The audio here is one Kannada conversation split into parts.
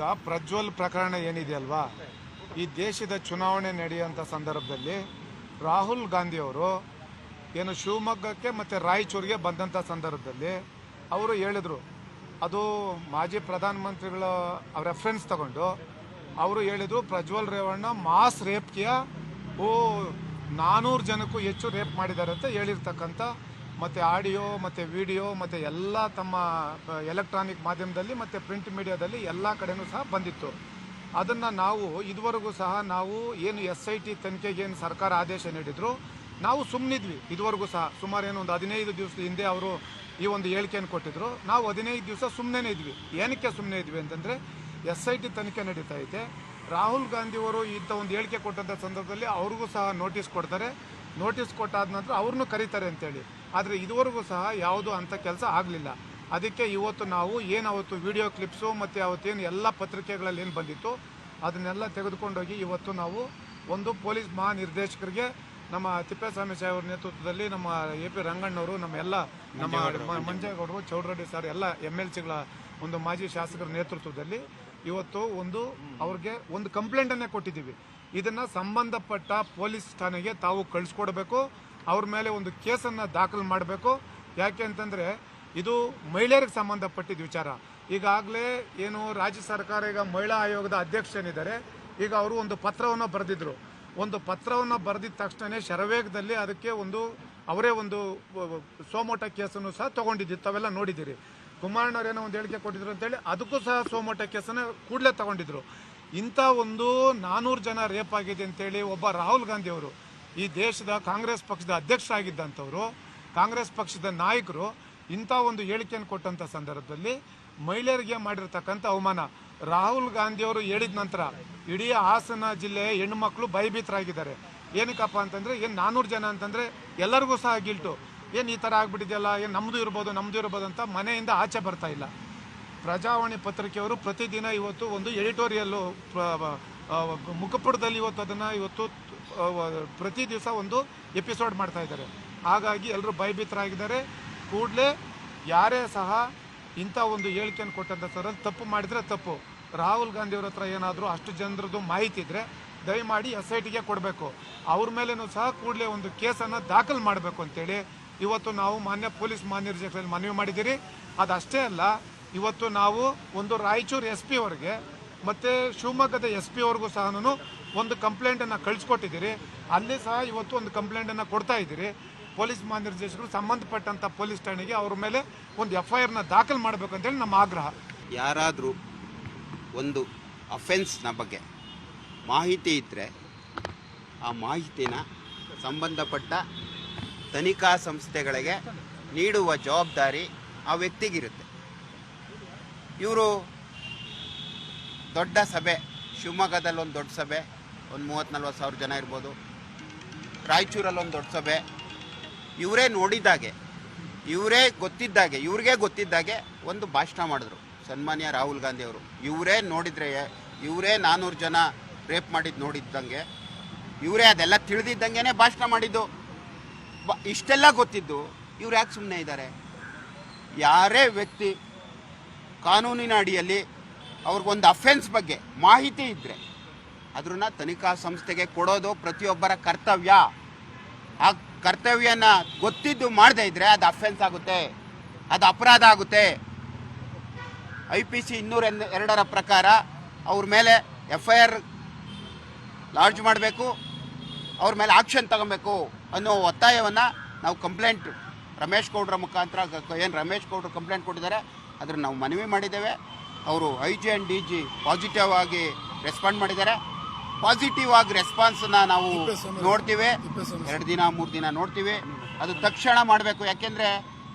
ಈಗ ಪ್ರಜ್ವಲ್ ಪ್ರಕರಣ ಏನಿದೆ ಅಲ್ವಾ? ಈ ದೇಶದ ಚುನಾವಣೆ ನಡೆಯುವಂಥ ಸಂದರ್ಭದಲ್ಲಿ ರಾಹುಲ್ ಗಾಂಧಿ ಅವರು ಏನು ಶಿವಮೊಗ್ಗಕ್ಕೆ ಮತ್ತು ರಾಯಚೂರಿಗೆ ಬಂದಂಥ ಸಂದರ್ಭದಲ್ಲಿ ಅವರು ಹೇಳಿದರು. ಅದು ಮಾಜಿ ಪ್ರಧಾನಮಂತ್ರಿಗಳ ರೆಫರೆನ್ಸ್ ತಗೊಂಡು ಅವರು ಹೇಳಿದರು, ಪ್ರಜ್ವಲ್ ರೇವಣ್ಣ ಮಾಸ್ ರೇಪ್ಗೆ ಓ ನಾನೂರು ಜನಕ್ಕೂ ಹೆಚ್ಚು ರೇಪ್ ಮಾಡಿದ್ದಾರೆ ಅಂತ ಹೇಳಿರ್ತಕ್ಕಂಥ ಮತ್ತು ಆಡಿಯೋ, ಮತ್ತು ವಿಡಿಯೋ, ಮತ್ತು ಎಲ್ಲ ತಮ್ಮ ಎಲೆಕ್ಟ್ರಾನಿಕ್ ಮಾಧ್ಯಮದಲ್ಲಿ ಮತ್ತು ಪ್ರಿಂಟ್ ಮೀಡಿಯಾದಲ್ಲಿ ಎಲ್ಲ ಕಡೆಯೂ ಸಹ ಬಂದಿತ್ತು. ಅದನ್ನು ನಾವು ಇದುವರೆಗೂ ಸಹ ನಾವು ಏನು ಎಸ್ ಐ ಟಿ ತನಿಖೆಗೆ ಏನು ಸರ್ಕಾರ ಆದೇಶ ನೀಡಿದ್ರು, ನಾವು ಸುಮ್ಮನಿದ್ವಿ ಇದುವರೆಗೂ ಸಹ ಸುಮಾರು ಏನು ಒಂದು ಹದಿನೈದು ದಿವಸದ ಹಿಂದೆ ಅವರು ಈ ಒಂದು ಹೇಳಿಕೆಯನ್ನು ಕೊಟ್ಟಿದ್ರು. ನಾವು ಹದಿನೈದು ದಿವಸ ಸುಮ್ಮನೆ ಇದ್ವಿ. ಏನಕ್ಕೆ ಸುಮ್ಮನೆ ಇದ್ವಿ ಅಂತಂದರೆ, ಎಸ್ ಐ ಟಿ ತನಿಖೆ ನಡೀತಾ ಐತೆ. ರಾಹುಲ್ ಗಾಂಧಿಯವರು ಇಂಥ ಒಂದು ಹೇಳಿಕೆ ಕೊಟ್ಟಂಥ ಸಂದರ್ಭದಲ್ಲಿ ಅವ್ರಿಗೂ ಸಹ ನೋಟಿಸ್ ಕೊಡ್ತಾರೆ. ನೋಟಿಸ್ ಕೊಟ್ಟಾದ ನಂತರ ಅವ್ರನ್ನೂ ಕರೀತಾರೆ ಅಂತೇಳಿ. ಆದರೆ ಇದುವರೆಗೂ ಸಹ ಯಾವುದೂ ಅಂಥ ಕೆಲಸ ಆಗಲಿಲ್ಲ. ಅದಕ್ಕೆ ಇವತ್ತು ನಾವು ಏನು ಅವತ್ತು ವಿಡಿಯೋ ಕ್ಲಿಪ್ಸು ಮತ್ತು ಅವತ್ತೇನು ಎಲ್ಲ ಪತ್ರಿಕೆಗಳಲ್ಲಿ ಏನು ಬಂದಿತ್ತು ಅದನ್ನೆಲ್ಲ ತೆಗೆದುಕೊಂಡೋಗಿ ಇವತ್ತು ನಾವು ಒಂದು ಪೊಲೀಸ್ ಮಹಾನಿರ್ದೇಶಕರಿಗೆ ನಮ್ಮ ತಿಪ್ಪೇಸ್ವಾಮಿ ಸಾಹೇಬ್ರ ನೇತೃತ್ವದಲ್ಲಿ ನಮ್ಮ ಎ ಪಿ ರಂಗಣ್ಣವರು ನಮ್ಮ ಎಲ್ಲ ನಮ್ಮ ಮಂಜೇಗೌಡರು ಚೌಡರೆಡ್ಡಿ ಸರ್ ಎಲ್ಲ ಎಂ ಎಲ್ ಸಿಗಳ ಒಂದು ಮಾಜಿ ಶಾಸಕರ ನೇತೃತ್ವದಲ್ಲಿ ಇವತ್ತು ಒಂದು ಅವ್ರಿಗೆ ಒಂದು ಕಂಪ್ಲೇಂಟನ್ನೇ ಕೊಟ್ಟಿದ್ದೀವಿ. ಇದನ್ನು ಸಂಬಂಧಪಟ್ಟ ಪೊಲೀಸ್ ಠಾಣೆಗೆ ತಾವು ಕಳಿಸ್ಕೊಡ್ಬೇಕು. ಅವ್ರ ಮೇಲೆ ಒಂದು ಕೇಸನ್ನು ದಾಖಲು ಮಾಡಬೇಕು. ಯಾಕೆ ಅಂತಂದರೆ ಇದು ಮಹಿಳೆಯರಿಗೆ ಸಂಬಂಧಪಟ್ಟಿದ್ದ ವಿಚಾರ. ಈಗಾಗಲೇ ಏನು ರಾಜ್ಯ ಸರ್ಕಾರ ಈಗ ಮಹಿಳಾ ಆಯೋಗದ ಅಧ್ಯಕ್ಷನಿದ್ದಾರೆ. ಈಗ ಅವರು ಒಂದು ಪತ್ರವನ್ನು ಬರೆದಿದ್ರು. ಒಂದು ಪತ್ರವನ್ನು ಬರೆದಿದ್ದ ತಕ್ಷಣವೇ ಶರವೇಗದಲ್ಲಿ ಅದಕ್ಕೆ ಒಂದು ಅವರೇ ಒಂದು ಸೋಮೋಟ ಕೇಸನ್ನು ಸಹ ತಗೊಂಡಿದ್ದು ತಾವೆಲ್ಲ ನೋಡಿದ್ದೀರಿ. ಕುಮಾರಣ್ಣವರೇನೋ ಒಂದು ಹೇಳಿಕೆ ಕೊಟ್ಟಿದ್ರು ಅಂತೇಳಿ ಅದಕ್ಕೂ ಸಹ ಸೋಮೋಟ ಕೇಸನ್ನು ಕೂಡಲೇ ತಗೊಂಡಿದ್ರು. ಇಂಥ ಒಂದು ನಾನ್ನೂರು ಜನ ರೇಪ್ ಆಗಿದೆ ಅಂತೇಳಿ ಒಬ್ಬ ರಾಹುಲ್ ಗಾಂಧಿ ಅವರು ಈ ದೇಶದ ಕಾಂಗ್ರೆಸ್ ಪಕ್ಷದ ಅಧ್ಯಕ್ಷ ಆಗಿದ್ದಂಥವರು, ಕಾಂಗ್ರೆಸ್ ಪಕ್ಷದ ನಾಯಕರು ಇಂಥ ಒಂದು ಹೇಳಿಕೆಯನ್ನು ಕೊಟ್ಟಂಥ ಸಂದರ್ಭದಲ್ಲಿ ಮಹಿಳೆಯರಿಗೆ ಮಾಡಿರ್ತಕ್ಕಂಥ ಅವಮಾನ. ರಾಹುಲ್ ಗಾಂಧಿಯವರು ಹೇಳಿದ ನಂತರ ಇಡೀ ಹಾಸನ ಜಿಲ್ಲೆಯ ಹೆಣ್ಣುಮಕ್ಳು ಭಯಭೀತರಾಗಿದ್ದಾರೆ. ಏನಕ್ಕಪ್ಪ ಅಂತಂದರೆ, ಏನು ನಾನ್ನೂರು ಜನ ಅಂತಂದರೆ ಎಲ್ಲರಿಗೂ ಸಹ ಗಿಲ್ಟು. ಏನು ಈ ಥರ ಆಗಿಬಿಟ್ಟಿದೆಯಲ್ಲ, ಏನು ನಮ್ಮದು ಇರ್ಬೋದು ನಮ್ಮದು ಇರ್ಬೋದು ಅಂತ ಮನೆಯಿಂದ ಆಚೆ ಬರ್ತಾ ಇಲ್ಲ. ಪ್ರಜಾವಾಣಿ ಪತ್ರಿಕೆಯವರು ಪ್ರತಿದಿನ ಇವತ್ತು ಒಂದು ಎಡಿಟೋರಿಯಲ್ಲು ಮುಖಪುಟದಲ್ಲಿ ಇವತ್ತು ಅದನ್ನು ಇವತ್ತು ಪ್ರತಿ ದಿವಸ ಒಂದು ಎಪಿಸೋಡ್ ಮಾಡ್ತಾ ಇದ್ದಾರೆ. ಹಾಗಾಗಿ ಎಲ್ಲರೂ ಭಯಭೀತರಾಗಿದ್ದಾರೆ. ಕೂಡಲೇ ಯಾರೇ ಸಹ ಇಂಥ ಒಂದು ಹೇಳಿಕೆಯನ್ನು ಕೊಟ್ಟಂಥ ಸರ್ ತಪ್ಪು ಮಾಡಿದರೆ ತಪ್ಪು. ರಾಹುಲ್ ಗಾಂಧಿ ಅವ್ರ ಹತ್ರ ಏನಾದರೂ ಅಷ್ಟು ಜನರದ್ದು ಮಾಹಿತಿ ಇದ್ದರೆ ದಯಮಾಡಿ ಎಸ್ ಐ ಟಿಗೆ ಕೊಡಬೇಕು. ಅವ್ರ ಮೇಲೇನೂ ಸಹ ಕೂಡಲೇ ಒಂದು ಕೇಸನ್ನು ದಾಖಲು ಮಾಡಬೇಕು ಅಂತೇಳಿ ಇವತ್ತು ನಾವು ಮಾನ್ಯ ಪೊಲೀಸ್ ಮಹಾನಿರ್ದೇಶಕರಲ್ಲಿ ಮನವಿ ಮಾಡಿದ್ದೀರಿ. ಅದಷ್ಟೇ ಅಲ್ಲ, ಇವತ್ತು ನಾವು ಒಂದು ರಾಯಚೂರು ಎಸ್ ಪಿ ಅವರಿಗೆ ಮತ್ತು ಶಿವಮೊಗ್ಗದ ಎಸ್ ಪಿ ಅವ್ರಿಗೂ ಸಹ ಒಂದು ಕಂಪ್ಲೇಂಟನ್ನು ಕಳಿಸ್ಕೊಟ್ಟಿದ್ದೀರಿ. ಅಲ್ಲಿ ಸಹ ಇವತ್ತು ಒಂದು ಕಂಪ್ಲೇಂಟನ್ನು ಕೊಡ್ತಾ ಇದ್ದೀರಿ. ಪೊಲೀಸ್ ಮಹಾನಿರ್ದೇಶಕರು ಸಂಬಂಧಪಟ್ಟಂಥ ಪೊಲೀಸ್ ಠಾಣೆಗೆ ಅವ್ರ ಮೇಲೆ ಒಂದು ಎಫ್ ಐ ಆರ್ನ ದಾಖಲು ಮಾಡಬೇಕು ಅಂತೇಳಿ ನಮ್ಮ ಆಗ್ರಹ. ಯಾರಾದರೂ ಒಂದು ಅಫೆನ್ಸ್ನ ಬಗ್ಗೆ ಮಾಹಿತಿ ಇದ್ದರೆ ಆ ಮಾಹಿತಿನ ಸಂಬಂಧಪಟ್ಟ ತನಿಖಾ ಸಂಸ್ಥೆಗಳಿಗೆ ನೀಡುವ ಜವಾಬ್ದಾರಿ ಆ ವ್ಯಕ್ತಿಗಿರುತ್ತೆ. ಇವರು ದೊಡ್ಡ ಸಭೆ, ಶಿವಮೊಗ್ಗದಲ್ಲಿ ಒಂದು ದೊಡ್ಡ ಸಭೆ, ಒಂದು ಮೂವತ್ತು ನಲ್ವತ್ತು ಸಾವಿರ ಜನ ಇರ್ಬೋದು. ರಾಯಚೂರಲ್ಲಿ ಒಂದು ದೊಡ್ಡ ಸಭೆ. ಇವರೇ ನೋಡಿದ್ದಾಗೆ, ಇವರೇ ಗೊತ್ತಿದ್ದಾಗೆ, ಇವ್ರಿಗೆ ಗೊತ್ತಿದ್ದಾಗೆ ಒಂದು ಭಾಷಣ ಮಾಡಿದ್ರು ಸನ್ಮಾನ್ಯ ರಾಹುಲ್ ಗಾಂಧಿ ಅವರು. ಇವರೇ ನೋಡಿದರೆ, ಇವರೇ ನಾನ್ನೂರು ಜನ ರೇಪ್ ಮಾಡಿದ್ದು ನೋಡಿದ್ದಂಗೆ, ಇವರೇ ಅದೆಲ್ಲ ತಿಳಿದಿದ್ದಂಗೆ ಭಾಷಣ ಮಾಡಿದ್ದು. ಬ- ಇಷ್ಟೆಲ್ಲ ಗೊತ್ತಿದ್ದು ಇವ್ರು ಯಾಕೆ ಸುಮ್ಮನೆ ಇದ್ದಾರೆ? ಯಾರೇ ವ್ಯಕ್ತಿ ಕಾನೂನಿನ ಅಡಿಯಲ್ಲಿ ಅವ್ರಿಗೊಂದು ಅಫೆನ್ಸ್ ಬಗ್ಗೆ ಮಾಹಿತಿ ಇದ್ದರೆ ಅದನ್ನ ತನಿಖಾ ಸಂಸ್ಥೆಗೆ ಕೊಡೋದು ಪ್ರತಿಯೊಬ್ಬರ ಕರ್ತವ್ಯ. ಆ ಕರ್ತವ್ಯನ ಗೊತ್ತಿದ್ದು ಮಾಡದೇ ಇದ್ದರೆ ಅದು ಅಫೆನ್ಸ್ ಆಗುತ್ತೆ, ಅದು ಅಪರಾಧ ಆಗುತ್ತೆ. ಐ ಪಿ ಸಿ ಇನ್ನೂರ ಎರಡರ ಪ್ರಕಾರ ಅವ್ರ ಮೇಲೆ ಎಫ್ ಐ ಆರ್ ಲಾಡ್ಜ್ ಮಾಡಬೇಕು, ಅವ್ರ ಮೇಲೆ ಆಕ್ಷನ್ ತಗೊಬೇಕು ಅನ್ನೋ ಒತ್ತಾಯವನ್ನು ನಾವು ಕಂಪ್ಲೇಂಟ್ ರಮೇಶ್ ಗೌಡ್ರ ಮುಖಾಂತರ, ಏನು ರಮೇಶ್ ಗೌಡ್ರು ಕಂಪ್ಲೇಂಟ್ ಕೊಟ್ಟಿದ್ದಾರೆ ಅದನ್ನು ನಾವು ಮನವಿ ಮಾಡಿದ್ದೇವೆ. ಅವರು I G and D G positive ಆಗಿ ರೆಸ್ಪಾಂಡ್ ಮಾಡಿದ್ದಾರೆ. ಪಾಸಿಟಿವ್ ಆಗಿ ರೆಸ್ಪಾನ್ಸನ್ನ ನಾವು ನೋಡ್ತೀವಿ. ಎರಡು ದಿನ ಮೂರು ದಿನ ನೋಡ್ತೀವಿ. ಅದು ತಕ್ಷಣ ಮಾಡಬೇಕು. ಯಾಕೆಂದರೆ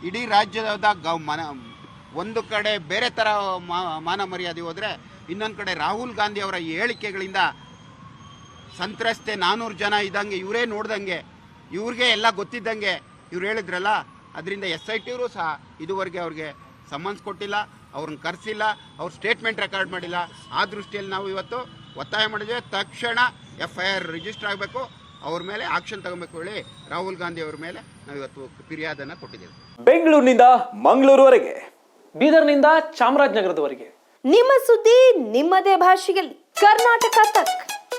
ಇಡೀ ರಾಜ್ಯದ ಗ ಮನ ಒಂದು ಕಡೆ ಬೇರೆ ಥರ ಮಾನ ಮರ್ಯಾದೆ ಹೋದರೆ ಇನ್ನೊಂದು ಕಡೆ ರಾಹುಲ್ ಗಾಂಧಿ ಅವರ ಹೇಳಿಕೆಗಳಿಂದ ಸಂತ್ರಸ್ತೆ ನಾನೂರು ಜನ ಇದ್ದಂಗೆ ಇವರೇ ನೋಡ್ದಂಗೆ ಇವ್ರಿಗೆ ಎಲ್ಲ ಗೊತ್ತಿದ್ದಂಗೆ ಇವ್ರು ಹೇಳಿದ್ರಲ್ಲ ಅದರಿಂದ ಎಸ್ ಐ ಟಿಯವರು ಸಹ ಇದುವರೆಗೆ ಅವ್ರಿಗೆ ಸಮನ್ಸ್ ಕೊಟ್ಟಿಲ್ಲ ಅವ್ರನ್ನ ಕರೆಸಿಲ್ಲ ಅವ್ರ ಸ್ಟೇಟ್ಮೆಂಟ್ ರೆಕಾರ್ಡ್ ಮಾಡಿಲ್ಲ. ಆ ದೃಷ್ಟಿಯಲ್ಲಿ ನಾವು ಇವತ್ತು ಒತ್ತಾಯ ಮಾಡಿದ್ದೇವೆ ತಕ್ಷಣ ಎಫ್ ಐ ಆರ್ ರಿಜಿಸ್ಟರ್ ಆಗಬೇಕು. ಅವ್ರ ಮೇಲೆ ಆಕ್ಷನ್ ತಗೊಬೇಕು ಹೇಳಿ ರಾಹುಲ್ ಗಾಂಧಿ ಅವ್ರ ಮೇಲೆ ನಾವು ಇವತ್ತು ಫಿರ್ಯಾದನ್ನು ಕೊಟ್ಟಿದ್ದೇವೆ. ಬೆಂಗಳೂರಿನಿಂದ ಮಂಗಳೂರುವರೆಗೆ ಬೀದರ್ನಿಂದ ಚಾಮರಾಜನಗರದವರೆಗೆ. ನಿಮ್ಮ ಸುದ್ದಿ ನಿಮ್ಮದೇ ಭಾಷೆಯಲ್ಲಿ. ಕರ್ನಾಟಕ ತಕ್.